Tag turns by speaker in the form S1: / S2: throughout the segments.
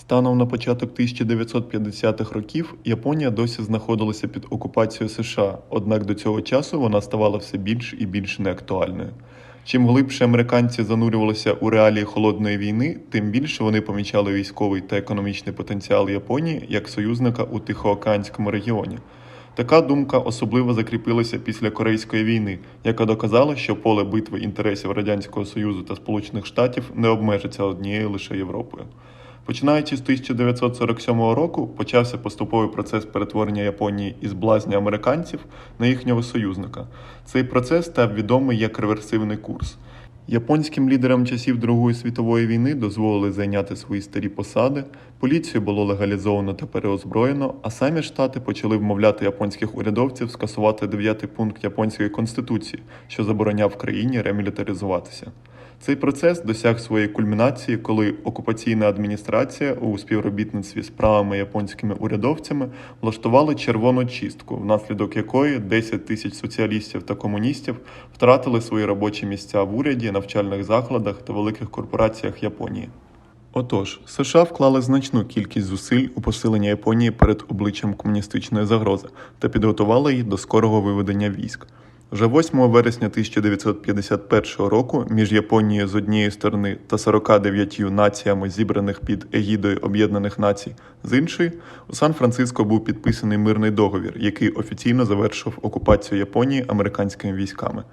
S1: Станом на початок 1950-х років Японія досі знаходилася під окупацією США, однак до цього часу вона ставала все більш і більш неактуальною. Чим глибше американці занурювалися у реалії холодної війни, тим більше вони помічали військовий та економічний потенціал Японії як союзника у Тихоокеанському регіоні. Така думка особливо закріпилася після Корейської війни, яка доказала, що поле битви інтересів Радянського Союзу та Сполучених Штатів не обмежиться однією лише Європою. Починаючи з 1947 року, почався поступовий процес перетворення Японії із блазня американців на їхнього союзника. Цей процес став відомий як реверсивний курс. Японським лідерам часів Другої світової війни дозволили зайняти свої старі посади, поліцію було легалізовано та переозброєно, а самі штати почали вмовляти японських урядовців скасувати дев'ятий пункт японської конституції, що забороняв країні ремілітаризуватися. Цей процес досяг своєї кульмінації, коли окупаційна адміністрація у співробітництві з правими японськими урядовцями влаштували червону чистку, внаслідок якої 10 тисяч соціалістів та комуністів втратили свої робочі місця в уряді, навчальних закладах та великих корпораціях Японії. Отож, США вклали значну кількість зусиль у посилення Японії перед обличчям комуністичної загрози та підготували її до скорого виведення військ. Вже 8 вересня 1951 року між Японією з однієї сторони та 49 націями, зібраних під егідою Об'єднаних Націй, з іншої, у Сан-Франциско був підписаний мирний договір, який офіційно завершив окупацію Японії американськими військами.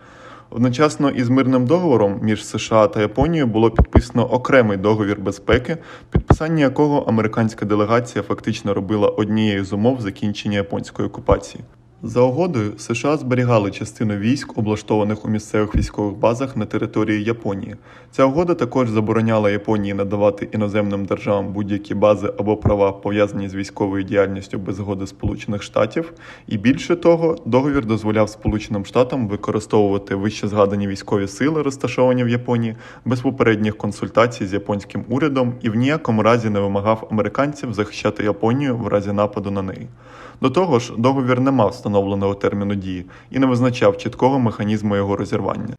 S1: Одночасно із мирним договором між США та Японією було підписано окремий договір безпеки, підписання якого американська делегація фактично робила однією з умов закінчення японської окупації. За угодою, США зберігали частину військ, облаштованих у місцевих військових базах на території Японії. Ця угода також забороняла Японії надавати іноземним державам будь-які бази або права, пов'язані з військовою діяльністю без згоди Сполучених Штатів. І більше того, договір дозволяв Сполученим Штатам використовувати вище згадані військові сили, розташовані в Японії, без попередніх консультацій з японським урядом і в ніякому разі не вимагав американців захищати Японію в разі нападу на неї. До того ж, договір не мав встановленого терміну дії і не визначав чіткого механізму його розірвання.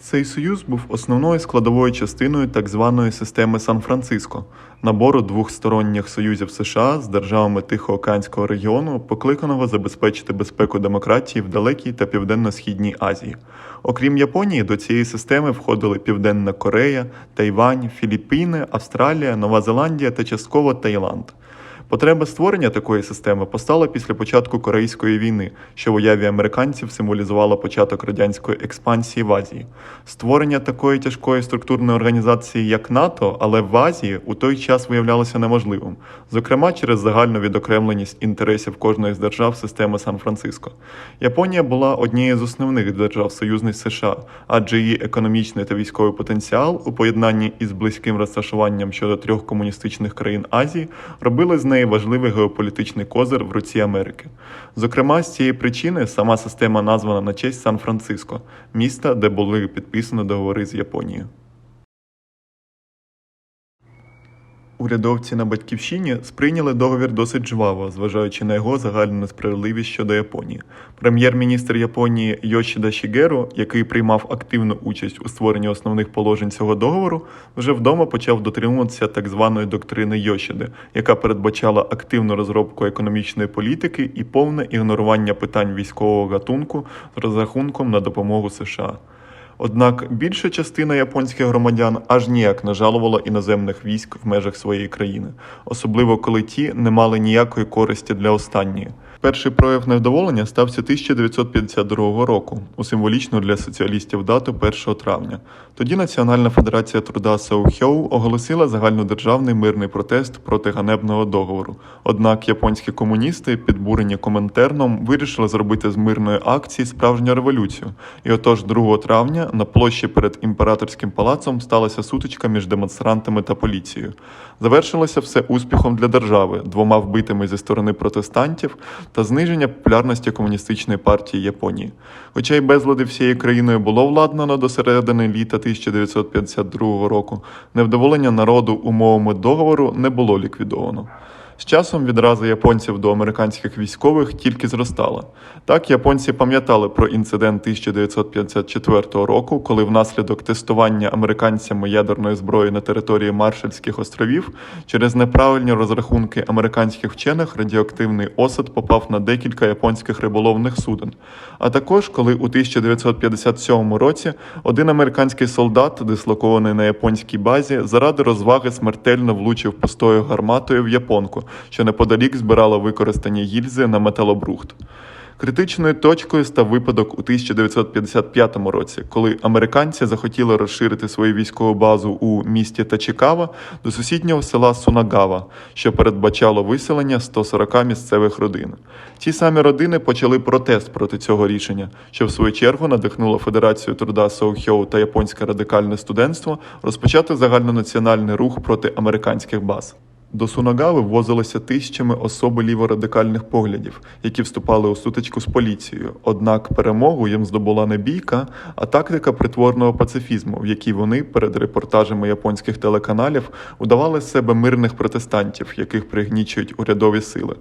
S1: Цей союз був основною складовою частиною так званої системи Сан-Франциско, набору двохсторонніх союзів США з державами Тихоокеанського регіону, покликаного забезпечити безпеку демократії в далекій та південно-східній Азії. Окрім Японії, до цієї системи входили Південна Корея, Тайвань, Філіппіни, Австралія, Нова Зеландія та частково Таїланд. Потреба створення такої системи постала після початку Корейської війни, що в уяві американців символізувало початок радянської експансії в Азії. Створення такої тяжкої структурної організації, як НАТО, але в Азії у той час виявлялося неможливим, зокрема через загальну відокремленість інтересів кожної з держав системи Сан-Франциско. Японія була однією з основних держав союзниць США, адже її економічний та військовий потенціал у поєднанні із близьким розташуванням щодо трьох комуністичних країн Азії робили з неї важливий геополітичний козир в руці Америки. Зокрема, з цієї причини сама система названа на честь Сан-Франциско, міста, де були підписані договори з Японією. Урядовці на батьківщині сприйняли договір досить жваво, зважаючи на його загальну несправедливість щодо Японії. Прем'єр-міністр Японії Йошіда Шігеру, який приймав активну участь у створенні основних положень цього договору, вже вдома почав дотримуватися так званої доктрини Йошіди, яка передбачала активну розробку економічної політики і повне ігнорування питань військового гатунку з розрахунком на допомогу США. Однак більша частина японських громадян аж ніяк не жалувала іноземних військ в межах своєї країни, особливо коли ті не мали ніякої користі для останньої. Перший прояв невдоволення стався 1952 року у символічну для соціалістів дату 1 травня. Тоді Національна федерація труда Саухьоу оголосила загальнодержавний мирний протест проти ганебного договору. Однак японські комуністи, підбурені комінтерном, вирішили зробити з мирної акції справжню революцію. І отож 2 травня на площі перед імператорським палацом сталася сутичка між демонстрантами та поліцією. Завершилося все успіхом для держави, двома вбитими зі сторони протестантів та зниження популярності комуністичної партії Японії. Хоча й безлади всією країною було владнано до середини літа 1952 року, невдоволення народу умовами договору не було ліквідовано. З часом відразу японців до американських військових тільки зростала. Так, японці пам'ятали про інцидент 1954 року, коли внаслідок тестування американцями ядерної зброї на території Маршальських островів через неправильні розрахунки американських вчених радіоактивний осад попав на декілька японських риболовних суден. А також коли у 1957 році один американський солдат, дислокований на японській базі, заради розваги смертельно влучив пустою гарматою в японку, що неподалік збирала використані гільзи на металобрухт. Критичною точкою став випадок у 1955 році, коли американці захотіли розширити свою військову базу у місті Тачікава до сусіднього села Сунагава, що передбачало виселення 140 місцевих родин. Ті самі родини почали протест проти цього рішення, що в свою чергу надихнуло Федерацію труда Соухьоу та японське радикальне студентство розпочати загальнонаціональний рух проти американських баз. До Сунагави ввозилися тисячами особи ліворадикальних поглядів, які вступали у сутичку з поліцією. Однак перемогу їм здобула не бійка, а тактика притворного пацифізму, в якій вони перед репортажами японських телеканалів удавали з себе мирних протестантів, яких пригнічують урядові сили.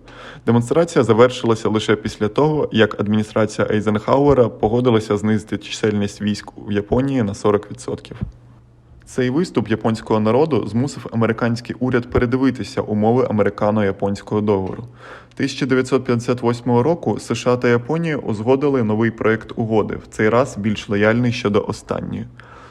S1: Демонстрація завершилася лише після того, як адміністрація Ейзенхауера погодилася знизити чисельність військ в Японії на 40%. Цей виступ японського народу змусив американський уряд передивитися умови американо-японського договору. 1958 року США та Японія узгодили новий проект угоди, в цей раз більш лояльний щодо останньої.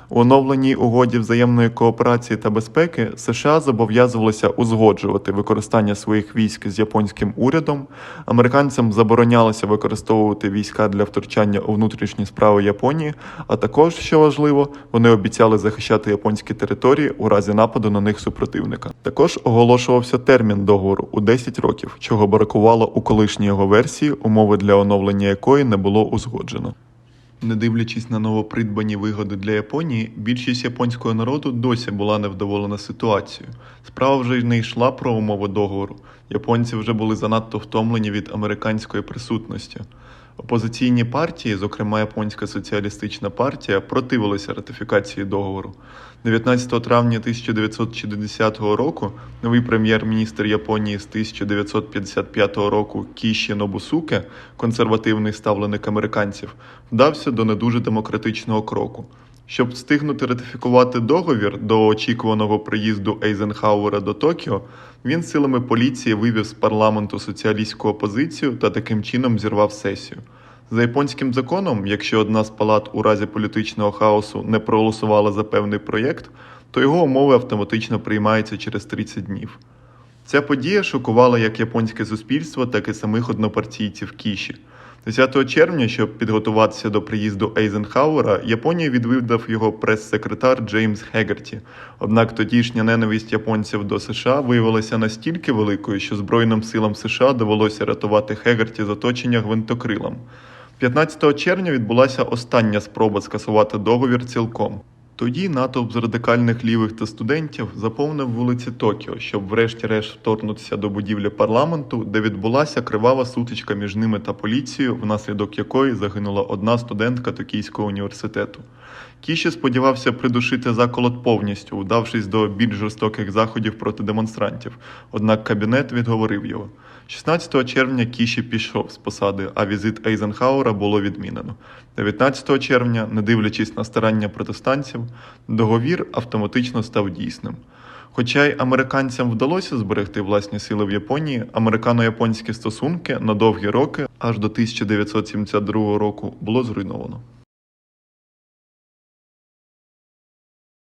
S1: У оновленій угоді взаємної кооперації та безпеки США зобов'язувалися узгоджувати використання своїх військ з японським урядом. Американцям заборонялося використовувати війська для втручання у внутрішні справи Японії, а також, що важливо, вони обіцяли захищати японські території у разі нападу на них супротивника. Також оголошувався термін договору у 10 років, чого бракувало у колишній його версії, умови для оновлення якої не було узгоджено. Не дивлячись на новопридбані вигоди для Японії, більшість японського народу досі була невдоволена ситуацією. Справа вже й не йшла про умови договору. Японці вже були занадто втомлені від американської присутності. Опозиційні партії, зокрема Японська соціалістична партія, противилися ратифікації договору. 19 травня 1960 року новий прем'єр-міністр Японії з 1955 року Кіші Нобусуке, консервативний ставленик американців, вдався до не дуже демократичного кроку. Щоб встигнути ратифікувати договір до очікуваного приїзду Ейзенхауера до Токіо, він силами поліції вивів з парламенту соціалістську опозицію та таким чином зірвав сесію. За японським законом, якщо одна з палат у разі політичного хаосу не проголосувала за певний проєкт, то його умови автоматично приймаються через 30 днів. Ця подія шокувала як японське суспільство, так і самих однопартійців Кіші. 10 червня, щоб підготуватися до приїзду Ейзенхауера, Японія відвідав його прес-секретар Джеймс Хегерті. Однак тодішня ненависть японців до США виявилася настільки великою, що Збройним силам США довелося рятувати Хегерті з оточення гвинтокрилом. 15 червня відбулася остання спроба скасувати договір цілком. Тоді натовп з радикальних лівих та студентів заповнив вулиці Токіо, щоб врешті-решт вторгнутися до будівлі парламенту, де відбулася кривава сутичка між ними та поліцією, внаслідок якої загинула одна студентка Токійського університету. Кіші сподівався придушити заколот повністю, вдавшись до більш жорстоких заходів проти демонстрантів, однак кабінет відговорив його. 16 червня Кіші пішов з посади, а візит Ейзенхауера було відмінено. 19 червня, не дивлячись на старання протестантів, договір автоматично став дійсним. Хоча й американцям вдалося зберегти власні сили в Японії, американо-японські стосунки на довгі роки, аж до 1972 року, було зруйновано.